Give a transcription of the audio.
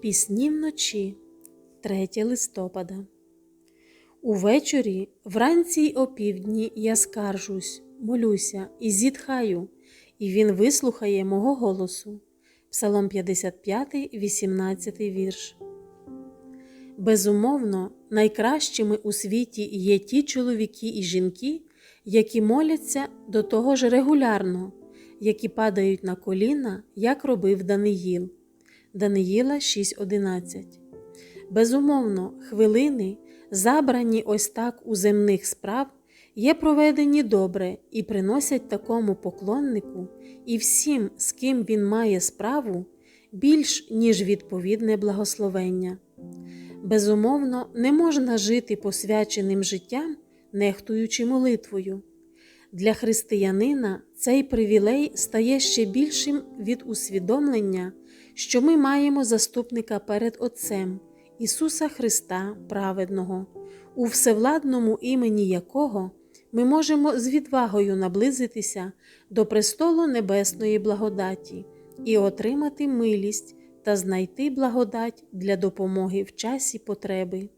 Пісні вночі 3 листопада. Увечері, вранці й опівдні я скаржусь, молюся і зітхаю, і він вислухає мого голосу. Псалом 55, 18 вірш. Безумовно, найкращими у світі є ті чоловіки і жінки, які моляться до того ж регулярно, які падають на коліна, як робив Даниїл. Даниїла 6.11. Безумовно, хвилини, забрані ось так у земних справ, є проведені добре і приносять такому поклоннику і всім, з ким він має справу, більш ніж відповідне благословення. Безумовно, не можна жити посвяченим життям, нехтуючи молитвою. Для християнина цей привілей стає ще більшим від усвідомлення, що ми маємо заступника перед Отцем Ісуса Христа Праведного, у всевладному імені якого ми можемо з відвагою наблизитися до престолу Небесної благодаті і отримати милість та знайти благодать для допомоги в часі потреби.